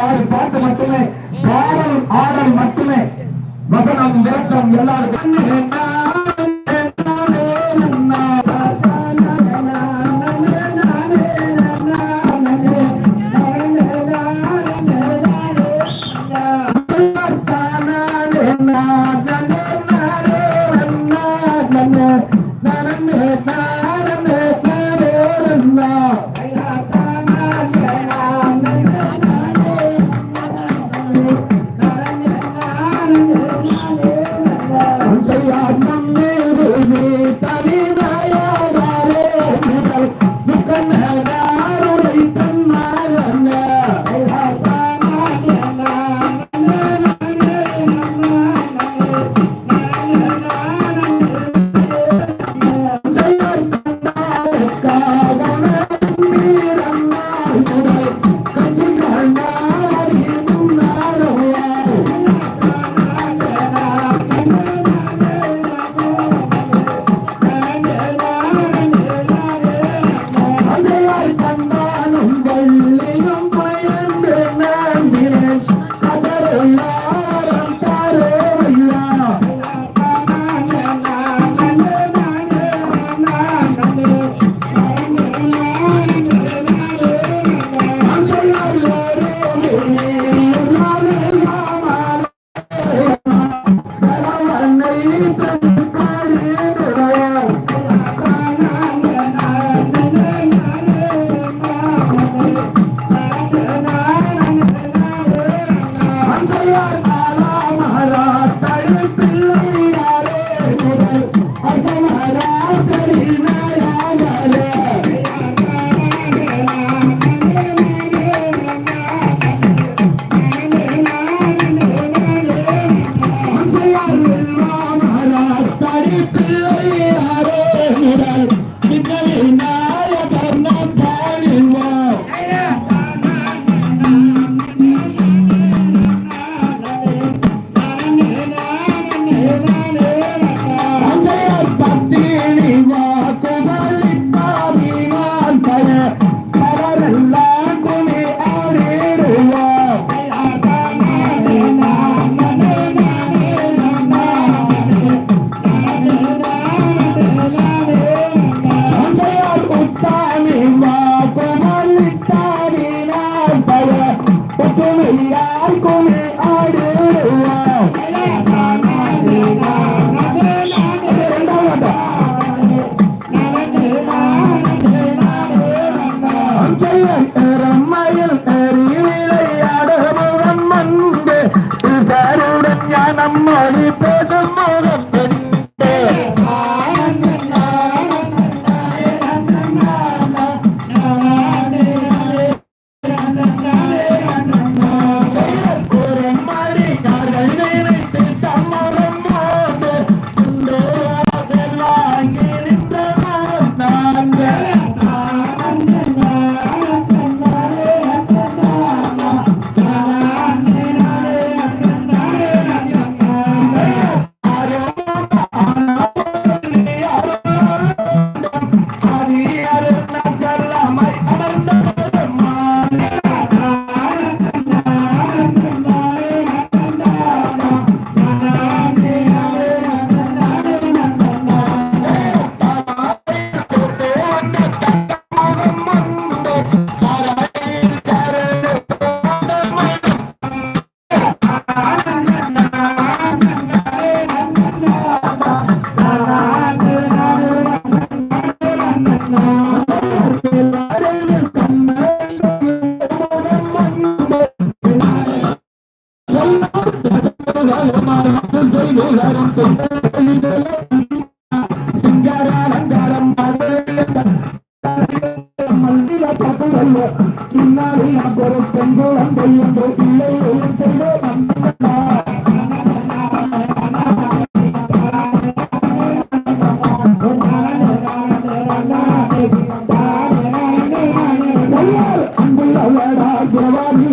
பாட்டு மட்டுமே பாடல் ஆடல் மட்டுமே. வசனம் விரட்டம் எல்லாருக்கும். செய்யா Yeah. ரம்மையில் ஏறி விளையாடுமுகம் மண்டு சாருடன் ஞானம் மொழி ಪ್ರವಾಹಿ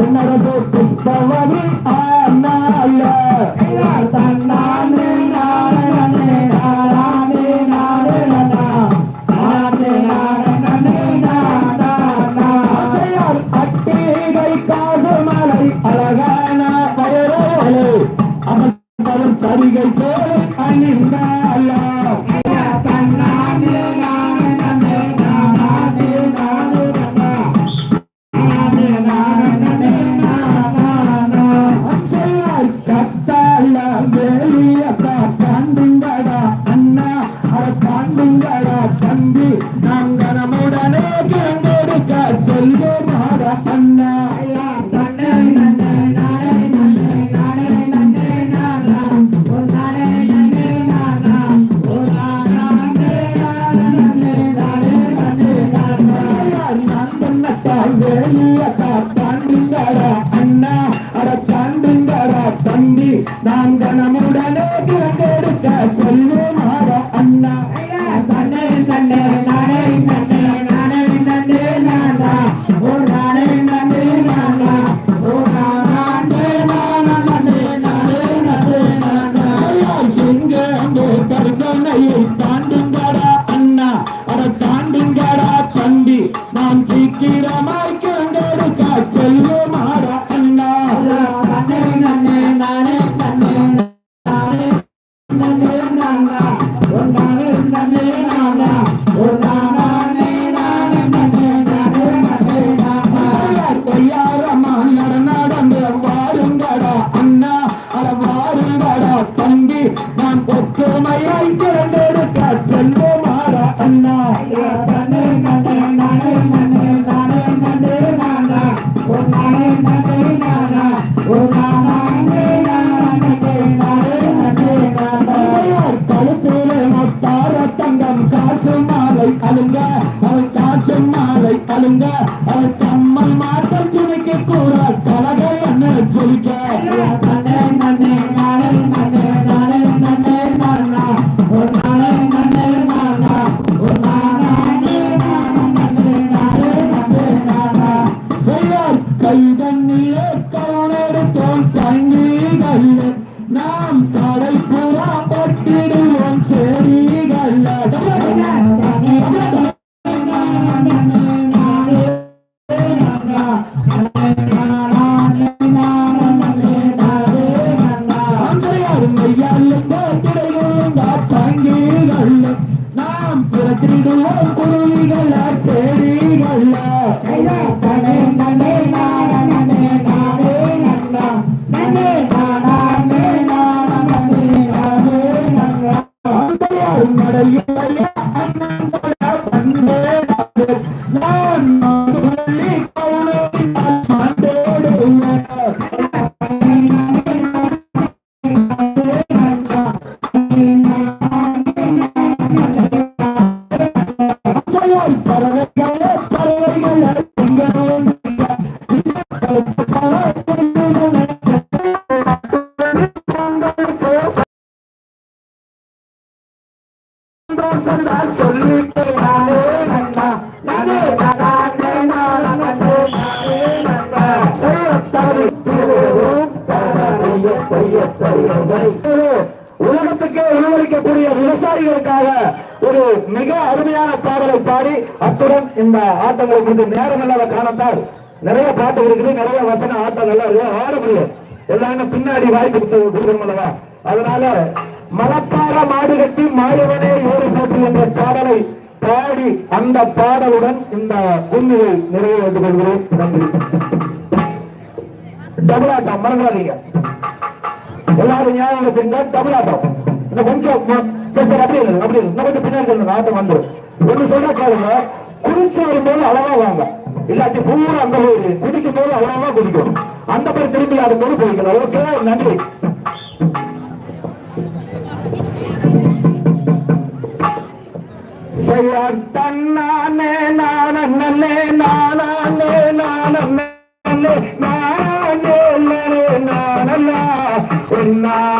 பின்னரசு புஷ்பவதி ஆனால. தன்னானே நாராயணே நாராயணே நாராயணா நாராயணே நாராயணே நாராயணார் அட்டிகை காசு மலை அழகான சரிகை சோலை அணிந்த உலகத்துக்கே உணவளிக்கக்கூடிய விவசாயிகளுக்காக ஒரு மிக அருமையான பாடலை பாடி அத்துடன் இந்த ஆட்டங்களுக்கு வந்து நேரம் இல்லாத காரணத்தால் நிறைய பாட்டு இருக்குது நிறைய வசன ஆட்டம் நல்லா இருக்கு. ஆட முடியும் எல்லாரும் பின்னாடி வாய்ப்பு கொடுக்கணும் அல்லவா? அதனால மலப்பார மாடு கட்டி மாயவனே பாடலை பாடி அந்த பாடலுடன் இந்த உண்மையை நிறைய வைத்துக் கொள்கிறேன். நன்றி டபுள் ஆட்டம் மறந்துடாதீங்க. எல்லாரும் ஞாபகம் வச்சுங்க டபுள் ஆட்டம் இன்னும் கொஞ்சம் சரி சரி அப்படி இல்லை அப்படி இல்லை இன்னும் கொஞ்சம் பின்னாடி சொல்லுங்க ஆட்டம் வந்து ஒன்று சொல்ற கேளுங்க. குதிச்சு வரும்போது அளவா வாங்க. இல்லாட்டி பூரா அங்க போயிருக்கு குதிக்கும் போது அளவா குதிக்கும் அந்த பேர் திரும்பி ஆடும்போது போய்க்கலாம் ஓகே நன்றி. செய்யார் தன்னானே நானே நானே நானே நானே நானே நானே தலைய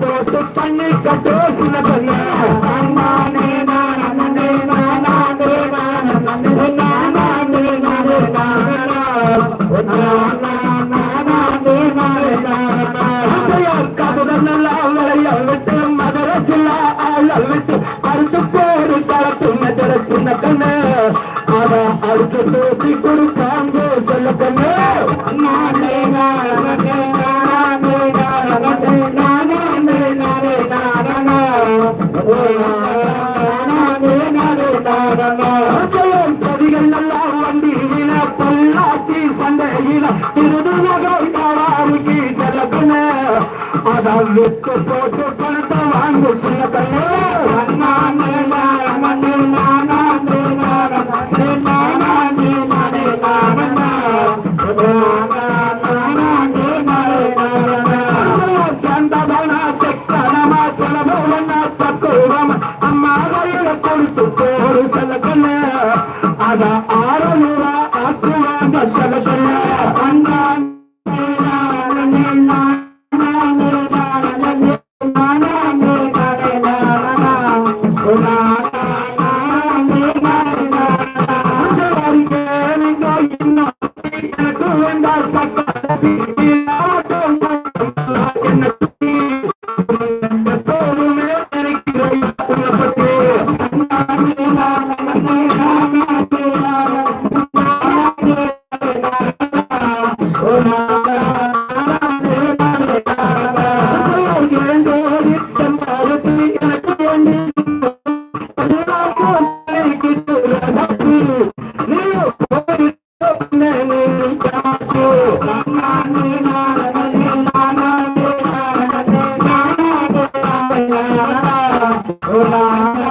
போட்டு பண்ணி கட்டோ சின்ன பண்ண. கபுதெல்லாம் வளையல் விட்டு மதுர சில்லா ஆள் விட்டு அறுத்து போடு பழத்து மெதர சின்ன கண்ணு அத அழுத்து தூத்தி கொடுப்பாங்க Look up Thank you. Tak.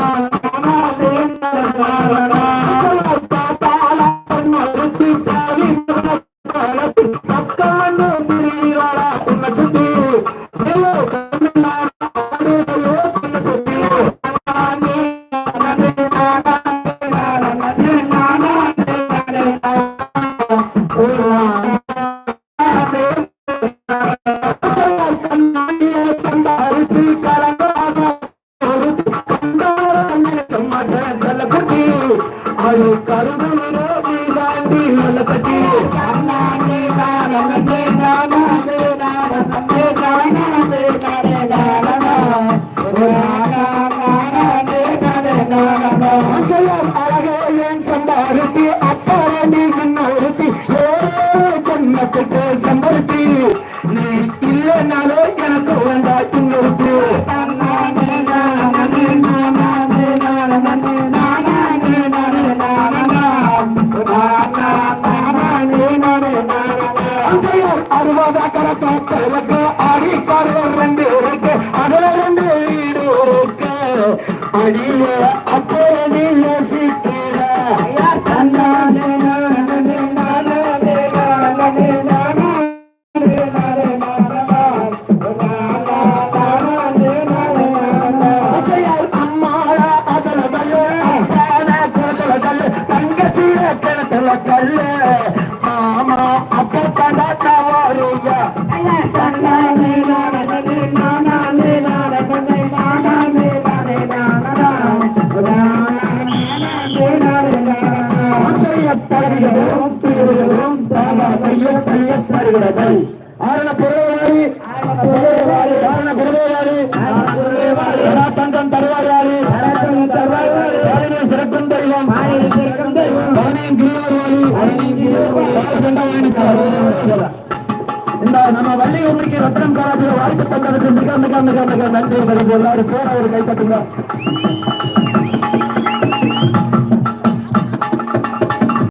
இருக்கு. அடிப்பாடு ரெண்டு இருக்கு. அதுல ரெண்டு வீடு இருக்கு. அடிய எல்லாரும் பேரை ஒரு கைப்பற்றுங்க